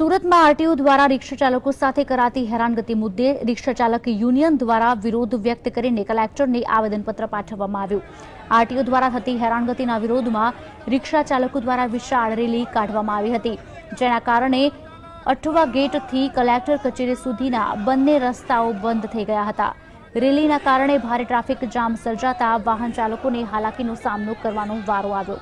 સુરતમાં આરટીઓ દ્વારા રિક્ષા ચાલકો સાથે કરાતી હેરાનગતિ મુદ્દે રિક્ષા ચાલક યુનિયન દ્વારા વિરોધ વ્યક્ત કરીને કલેક્ટરને આવેદનપત્ર પાઠવવામાં આવ્યું. આરટીઓ દ્વારા થતી હેરાનગતિના વિરોધમાં રિક્ષા ચાલકો દ્વારા વિશાળ રેલી કાઢવામાં આવી હતી, જેના કારણે અઠવા ગેટથી કલેક્ટર કચેરી સુધીના બંને રસ્તાઓ બંધ થઈ ગયા હતા. રેલીના કારણે ભારે ટ્રાફિક જામ સર્જાતા વાહન ચાલકોને હાલાકીનો સામનો કરવાનો વારો આવ્યો.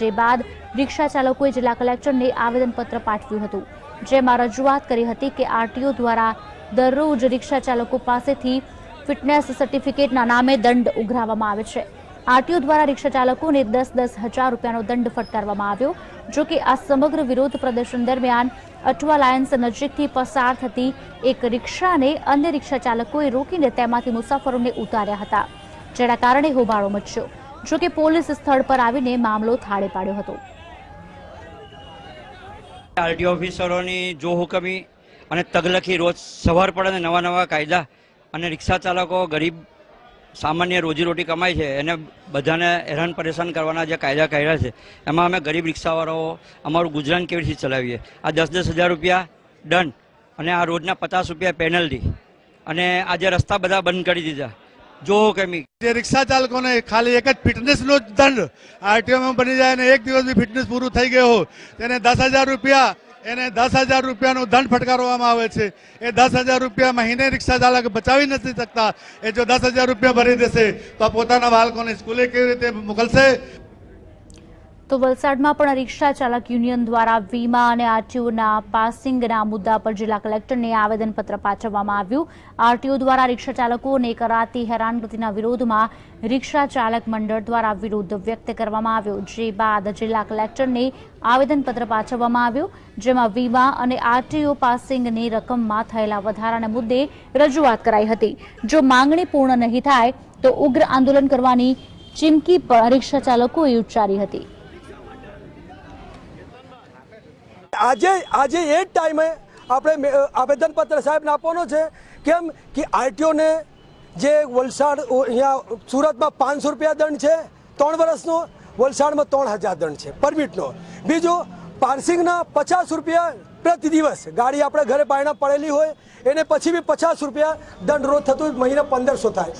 જે બાદ રિક્ષા ચાલકોએ જિલ્લા કલેક્ટરને આવેદનપત્ર પાઠવ્યું હતું, જેમાં રજૂઆત કરી હતી કે આરટીઓ દ્વારા દરરોજ રિક્ષા ચાલકો પાસેથી ફિટનેસ સર્ટિફિકેટના નામે દંડ ઉઘરાવવામાં આવે છે. આરટીઓ દ્વારા રિક્ષા ચાલકોને દસ દસ હજાર રૂપિયાનો દંડ ફટકારવામાં આવ્યો, જો કે આ સમગ્ર વિરોધ પ્રદર્શન દરમિયાન અઠવા લાયન્સ નજીકથી પસાર થતી એક રિક્ષાને અન્ય રિક્ષા ચાલકોએ રોકીને તેમાંથી મુસાફરોને ઉતાર્યા હતા, જેના કારણે હોબાળો મચ્યો, જો કે પોલીસ સ્થળ પર આવીને મામલો થાળે પાડ્યો હતો. આરટી ઓફિસરોની જો હુકમી અને તગલખી રોજ સવાર પડે ને નવા નવા કાયદા અને રિક્ષા ચાલકો ગરીબ સામાન્ય રોજીરોટી કમાય છે, એને બધાને હેરાન પરેશાન કરવાના જે કાયદા કર્યા છે, એમાં અમે ગરીબ રિક્ષાવાળાઓ અમારું ગુજરાન કેવી રીતે ચલાવીએ? આ દસ દસ હજાર રૂપિયા દંડ અને આ રોજના પચાસ રૂપિયા પેનલ્ટી અને આજે રસ્તા બધા બંધ કરી દીધા જો હુકમી જે રિક્ષા ચાલકોને ખાલી એક જ ફિટનેસનો જ દંડ આરટીઓમાં બની જાય અને એક દિવસ બી ફિટનેસ પૂરું થઈ ગયો હોય, તેને દસ હજાર રૂપિયા, એને દસ હજાર રૂપિયાનો દંડ ફટકારવામાં આવે છે. એ દસ હજાર રૂપિયા મહિને રિક્ષા ચાલક બચાવી નથી શકતા. એ જો દસ હજાર રૂપિયા ભરી દેશે, તો પોતાના બાળકોને સ્કૂલે કેવી રીતે મોકલશે? તો વલસાડમાં પણ રિક્ષા ચાલક યુનિયન દ્વારા વીમા અને આરટીઓના પાસિંગના મુદ્દા પર જિલ્લા કલેક્ટરને આવેદનપત્ર પાઠવવામાં આવ્યું. આરટીઓ દ્વારા રિક્ષા ચાલકોને કરાતી હેરાનગતિના વિરોધમાં રિક્ષા ચાલક મંડળ દ્વારા વિરોધ વ્યક્ત કરવામાં આવ્યો. જે બાદ જિલ્લા કલેક્ટરને આવેદનપત્ર પાઠવવામાં આવ્યું, જેમાં વીમા અને આરટીઓ પાસિંગની રકમમાં થયેલા વધારાના મુદ્દે રજૂઆત કરાઈ હતી. જો માંગણી પૂર્ણ નહીં થાય, તો ઉગ્ર આંદોલન કરવાની ચીમકી પણ રિક્ષા ચાલકોએ ઉચ્ચારી હતી. આજે આજે એ જ ટાઈમે આપણે આવેદનપત્ર સાહેબને આપવાનો છે કેમ કે આરટીઓને જે વલસાડ અહીંયા સુરતમાં પાંચસો રૂપિયા દંડ છે, ત્રણ વર્ષનો, વલસાડમાં ત્રણ હજાર દંડ છે, પરમિટનો. બીજું, પાર્સિંગના પચાસ રૂપિયા પ્રતિ દિવસ ગાડી આપણે ઘરે પાયણા પડેલી હોય, એને પછી બી પચાસ રૂપિયા દંડ રોજ થતું મહિને પંદરસો થાય.